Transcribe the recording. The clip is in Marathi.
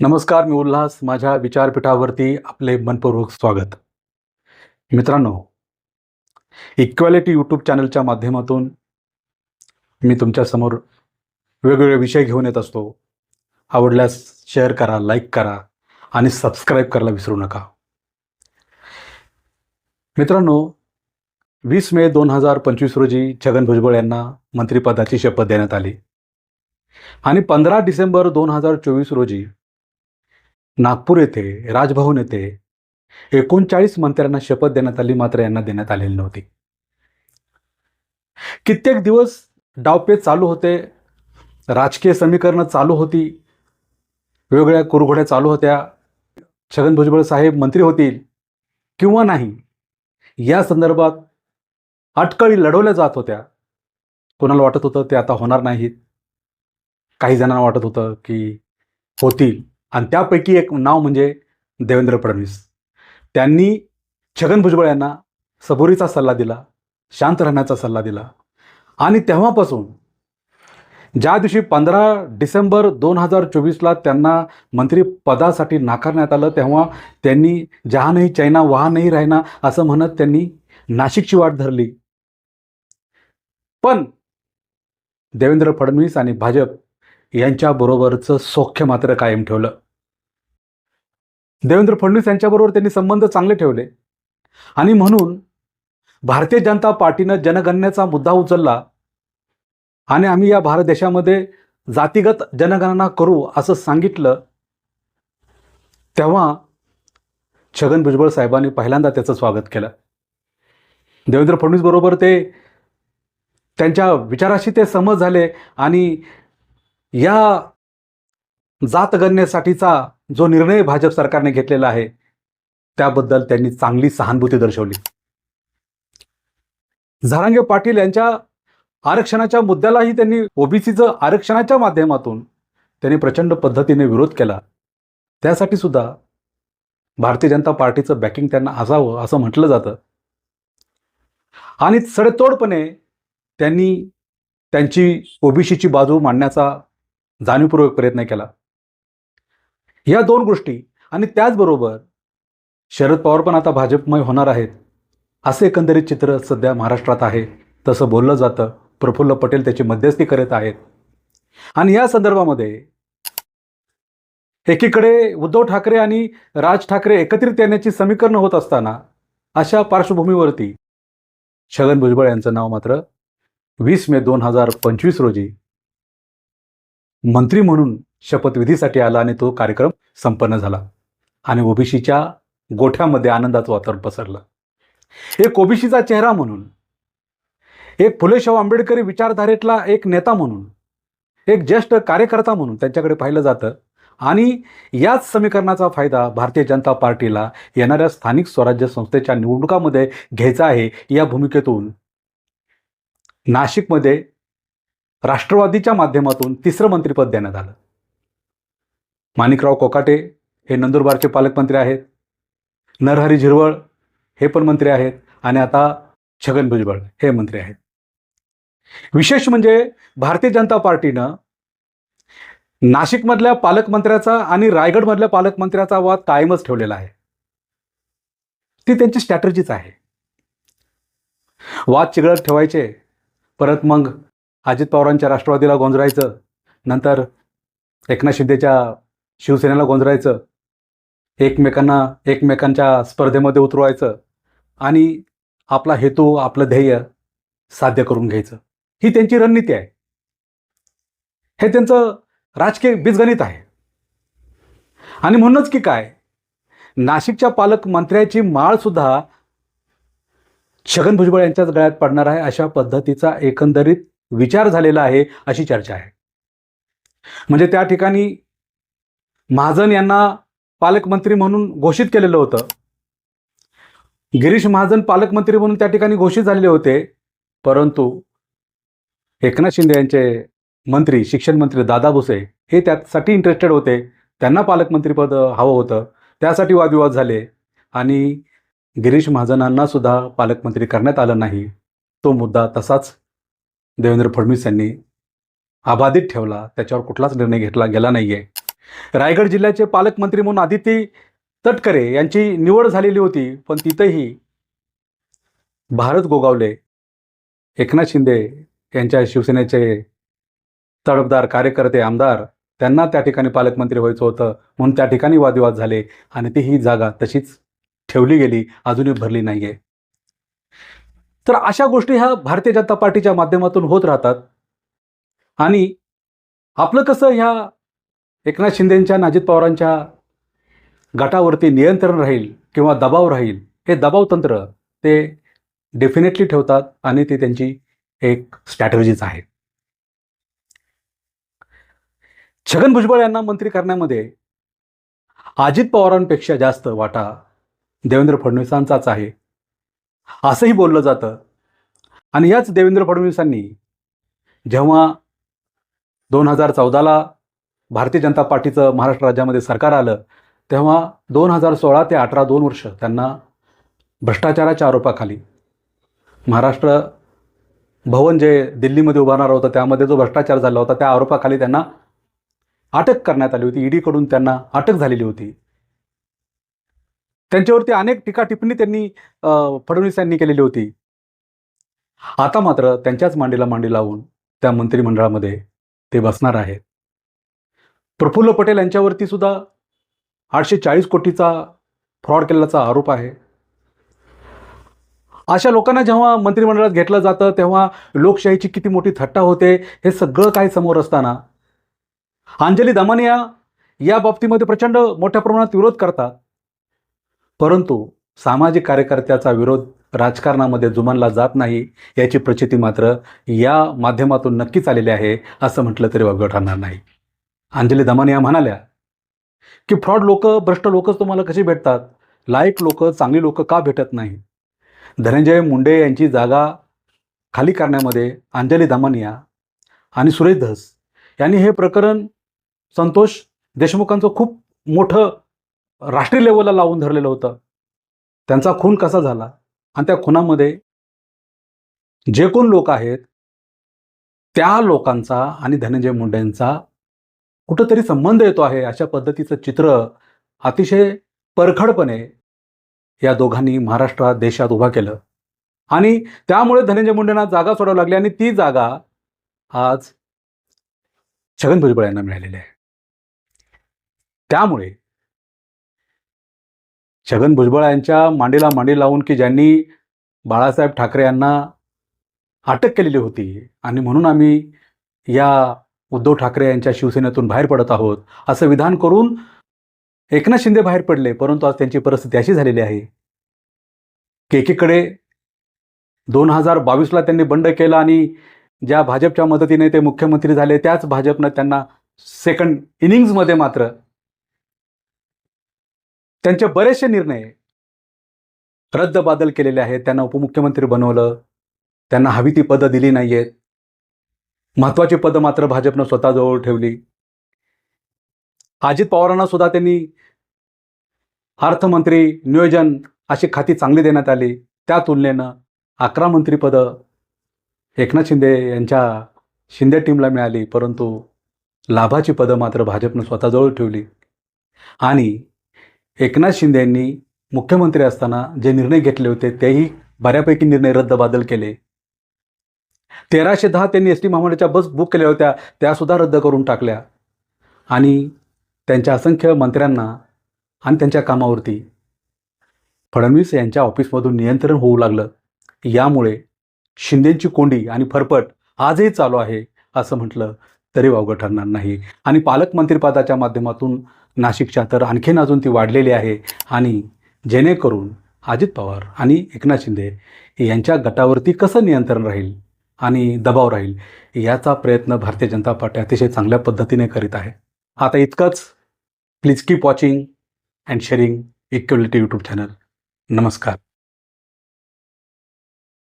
नमस्कार मी उल्हास. माझ्या विचारपीठावरती आपले मनपूर्वक स्वागत. मित्रांनो इक्वॅलिटी यूट्यूब चॅनलच्या माध्यमातून मी तुमच्यासमोर वेगवेगळे विषय घेऊन येत असतो. आवडल्यास शेअर करा लाईक करा आणि सबस्क्राईब करायला विसरू नका. मित्रांनो वीस मे दोन हजार पंचवीस रोजी छगन भुजबळ यांना मंत्रिपदाची शपथ देण्यात आली. आणि पंधरा डिसेंबर दोन हजार चोवीस रोजी नागपूर येथे राजभवन येथे एकोणचाळीस मंत्र्यांना शपथ देण्यात आली मात्र यांना देण्यात आलेली नव्हती. कित्येक दिवस डावपे चालू होते राजकीय समीकरणं चालू होती वेगवेगळ्या कुरघोड्या चालू होत्या. छगन भुजबळ साहेब मंत्री होतील किंवा नाही या संदर्भात अटकळी लढवल्या जात होत्या. कोणाला वाटत होतं ते आता होणार नाहीत. काही जणांना वाटत होतं की होतील. आणि त्यापैकी एक नाव म्हणजे देवेंद्र फडणवीस. त्यांनी छगन भुजबळ यांना सबुरीचा सल्ला दिला शांत राहण्याचा सल्ला दिला. आणि तेव्हापासून ज्या दिवशी पंधरा डिसेंबर दोन हजार चोवीसला त्यांना मंत्रिपदासाठी नाकारण्यात आलं तेव्हा त्यांनी जहा नाही चैना वहा नाही राहिना असं म्हणत त्यांनी नाशिकची वाट धरली. पण देवेंद्र फडणवीस आणि भाजप यांच्याबरोबरचं सौख्य मात्र कायम ठेवलं. देवेंद्र फडणवीस यांच्याबरोबर त्यांनी संबंध चांगले ठेवले. आणि म्हणून भारतीय जनता पार्टीनं जनगणनेचा मुद्दा उचलला. आणि आम्ही या भारत देशामध्ये जातीगत जनगणना करू असं सांगितलं. तेव्हा छगन भुजबळ साहेबांनी पहिल्यांदा त्याचं स्वागत केलं. देवेंद्र फडणवीस बरोबर ते त्यांच्या विचाराशी ते समज झाले आणि या जातगणनेसाठीचा जो निर्णय भाजप सरकारने घेतलेला आहे त्याबद्दल त्यांनी चांगली सहानुभूती दर्शवली. झारांगे पाटील यांच्या आरक्षणाच्या मुद्द्यालाही त्यांनी ओबीसीचं आरक्षणाच्या माध्यमातून त्यांनी प्रचंड पद्धतीने विरोध केला. त्यासाठी सुद्धा भारतीय जनता पार्टीचं बॅकिंग त्यांना असावं असं म्हटलं जातं. आणि सडेतोडपणे त्यांनी त्यांची ओबीसीची बाजू मांडण्याचा जाणीवपूर्वक प्रयत्न केला. या दोन गोष्टी आणि त्याचबरोबर शरद पवार पण आता भाजपमय होणार आहेत असे एकंदरीत चित्र सध्या महाराष्ट्रात आहे. तसं बोललं जातं प्रफुल्ल पटेल त्याची मध्यस्थी करत आहेत. आणि या संदर्भामध्ये एकीकडे उद्धव ठाकरे आणि राज ठाकरे एकत्रित येण्याची समीकरणं होत असताना अशा पार्श्वभूमीवरती छगन भुजबळ यांचं नाव मात्र वीस मे दोन हजार पंचवीस रोजी मंत्री म्हणून शपथविधीसाठी आला आणि तो कार्यक्रम संपन्न झाला. आणि ओबीसीच्या गोठ्यामध्ये आनंदाचं वातावरण पसरलं. एक ओबीसीचा चेहरा म्हणून एक फुलेशाहू आंबेडकरी विचारधारेतला एक नेता म्हणून एक ज्येष्ठ कार्यकर्ता म्हणून त्यांच्याकडे पाहिलं जातं. आणि याच समीकरणाचा फायदा भारतीय जनता पार्टीला येणाऱ्या स्थानिक स्वराज्य संस्थेच्या निवडणुकामध्ये घ्यायचा आहे या भूमिकेतून. नाशिकमध्ये राष्ट्रवादीच्या माध्यमातून तिसरं मंत्रिपद देण्यात आलं. माणिकराव कोकाटे हे नंदुरबारचे पालकमंत्री आहेत. नरहरी झिरवळ हे पण मंत्री आहेत. आणि आता छगन भुजबळ हे मंत्री आहेत. विशेष म्हणजे भारतीय जनता पार्टीनं नाशिकमधल्या पालकमंत्र्याचा आणि रायगडमधल्या पालकमंत्र्याचा वाद कायमच ठेवलेला आहे. ती त्यांची स्ट्रॅटर्जीच आहे. वाद चिघळत ठेवायचे परत मग अजित पवारांच्या राष्ट्रवादीला गोंजरायचं नंतर एकनाथ शिंदेच्या शिवसेनेला गोंजरायचं एकमेकांना एकमेकांच्या स्पर्धेमध्ये उतरवायचं आणि आपला हेतू आपलं ध्येय साध्य करून घ्यायचं. ही त्यांची रणनीती आहे. हे त्यांचं राजकीय बीजगणित आहे. आणि म्हणूनच की काय नाशिकच्या पालकमंत्र्याची माळ सुद्धा छगन भुजबळ यांच्याच गळ्यात पडणार आहे अशा पद्धतीचा एकंदरीत विचार झालेला आहे अशी चर्चा आहे. म्हणजे त्या ठिकाणी महाजन यांना पालकमंत्री म्हणून घोषित केलेलं होतं. गिरीश महाजन पालकमंत्री म्हणून त्या ठिकाणी घोषित झालेले होते. परंतु एकनाथ शिंदे यांचे मंत्री शिक्षण मंत्री दादा भुसे हे त्यासाठी इंटरेस्टेड होते. त्यांना पालकमंत्रीपद हवं होतं. त्यासाठी वादविवाद झाले. आणि गिरीश महाजनांना सुद्धा पालकमंत्री करण्यात आलं नाही. तो मुद्दा तसाच देवेंद्र फडणवीस यांनी अबाधित ठेवला. त्याच्यावर कुठलाच निर्णय घेतला गेला नाही आहे रायगड जिल्ह्याचे पालकमंत्री म्हणून आदिती तटकरे यांची निवड झालेली होती. पण तिथंही भारत गोगावले एकनाथ शिंदे यांच्या शिवसेनेचे तडफदार कार्यकर्ते आमदार त्यांना त्या ठिकाणी पालकमंत्री व्हायचं होतं. म्हणून त्या ठिकाणी वादविवाद झाले आणि ती ही जागा तशीच ठेवली गेली अजूनही भरली नाहीये. तर अशा गोष्टी ह्या भारतीय जनता पार्टीच्या माध्यमातून होत राहतात. आणि आपलं कसं ह्या एकनाथ शिंदेंच्या अजित पवारांच्या गटावरती नियंत्रण राहील किंवा दबाव राहील हे दबाव तंत्र ते डेफिनेटली ठेवतात आणि ती त्यांची एक स्ट्रॅटर्जीच आहे. छगन भुजबळ यांना मंत्री करण्यामध्ये अजित पवारांपेक्षा जास्त वाटा देवेंद्र फडणवीसांचाच आहे. असंही बोललं जातं. आणि याच देवेंद्र फडणवीसांनी जेव्हा दोन हजार चौदाला भारतीय जनता पार्टीचं महाराष्ट्र राज्यामध्ये सरकार आलं तेव्हा दोन हजार सोळा ते अठरा दोन वर्ष त्यांना भ्रष्टाचाराच्या आरोपाखाली महाराष्ट्र भवन जे दिल्लीमध्ये उभारणार होतं त्यामध्ये जो भ्रष्टाचार झाला होता त्या आरोपाखाली त्यांना अटक करण्यात आली होती. ईडीकडून त्यांना अटक झालेली होती. त्यांच्यावरती अनेक टीका टिप्पणी त्यांनी फडणवीस यांनी केलेली होती. आता मात्र त्यांच्याच मांडीला मांडी लावून त्या मंत्रिमंडळामध्ये ते बसणार आहेत. प्रफुल्ल पटेल यांच्यावरती सुद्धा आठशे चाळीस कोटीचा फ्रॉड केल्याचा आरोप आहे. अशा लोकांना जेव्हा मंत्रिमंडळात घेतलं जातं तेव्हा लोकशाहीची किती मोठी थट्टा होते हे सगळं काही समोर असताना अंजली दमानिया या बाबतीमध्ये प्रचंड मोठ्या प्रमाणात विरोध करतात. परंतु सामाजिक कार्यकर्त्याचा विरोध राजकारणामध्ये जुमानला जात नाही याची प्रचिती मात्र या माध्यमातून नक्कीच आलेली आहे असं म्हटलं तरी वावगं ठरणार नाही. अंजली दमानिया म्हणाल्या की फ्रॉड लोक भ्रष्ट लोकच तुम्हाला कशी भेटतात? लायक लोक चांगली लोक का भेटत नाही? धनंजय मुंडे यांची जागा खाली करण्यामध्ये अंजली दमानिया आणि सुरेश धस यांनी हे प्रकरण संतोष देशमुखांचं खूप मोठं राष्ट्रीय लेवलला लावून धरलेलं होतं. त्यांचा खून कसा झाला? आणि त्या खुनामध्ये जे कोण लोक आहेत त्या लोकांचा आणि धनंजय मुंडेंचा कुठंतरी संबंध येतो आहे अशा पद्धतीचं चित्र अतिशय परखडपणे या दोघांनी महाराष्ट्रात देशात उभा केलं. आणि त्यामुळे धनंजय मुंडेंना जागा सोडावी लागली आणि ती जागा आज छगन भुजबळ यांना मिळालेली आहे. त्यामुळे छगन भुजबळ यांच्या मांडीला मांडी लावून की ज्यांनी बाळासाहेब ठाकरे यांना अटक केलेली होती आणि म्हणून आम्ही या उद्धव ठाकरे यांच्या शिवसेनेतून बाहेर पडत आहोत असं विधान करून एकनाथ शिंदे बाहेर पडले परंतु आज त्यांची परिस्थिती अशी झालेली आहे. की एकीकडे दोन हजार बावीसला त्यांनी बंड केलं आणि ज्या भाजपच्या मदतीने ते मुख्यमंत्री झाले त्याच भाजपनं त्यांना सेकंड इनिंग्समध्ये मात्र त्यांचे बरेचसे निर्णय रद्दबादल केलेले आहेत. त्यांना उपमुख्यमंत्री बनवलं. त्यांना हवी ती पदं दिली नाही आहेत महत्वाची पदं मात्र भाजपनं स्वतःजवळ ठेवली. अजित पवारांना सुद्धा त्यांनी अर्थमंत्री नियोजन अशी खाती चांगली देण्यात आली. त्या तुलनेनं अकरा मंत्रीपदं एकनाथ शिंदे यांच्या शिंदे टीमला मिळाली. परंतु लाभाची पदं मात्र भाजपनं स्वतःजवळ ठेवली. आणि एकनाथ शिंदे यांनी मुख्यमंत्री असताना जे निर्णय घेतले होते तेही बऱ्यापैकी निर्णय रद्दबादल केले. तेराशे दहा त्यांनी एस टी महामंडळाच्या बस बुक केल्या होत्या त्यासुद्धा रद्द करून टाकल्या. आणि त्यांच्या असंख्य मंत्र्यांना आणि त्यांच्या कामावरती फडणवीस यांच्या ऑफिसमधून नियंत्रण होऊ लागलं. यामुळे शिंदेची कोंडी आणि फरफट आजही चालू आहे असं म्हटलं तरी वावगं ठरणार नाही. आणि पालकमंत्रीपदाच्या माध्यमातून नाशिकच्या. तर आणखीन अजून ती वाढलेली आहे. आणि जेणेकरून अजित पवार आणि एकनाथ शिंदे यांच्या गटावरती कसं नियंत्रण राहील आणि दबाव राहील याचा प्रयत्न भारतीय जनता पार्टी अतिशय चांगल्या पद्धतीने करीत आहे. आता इतकंच. Please keep watching and sharing equality YouTube channel नमस्कार.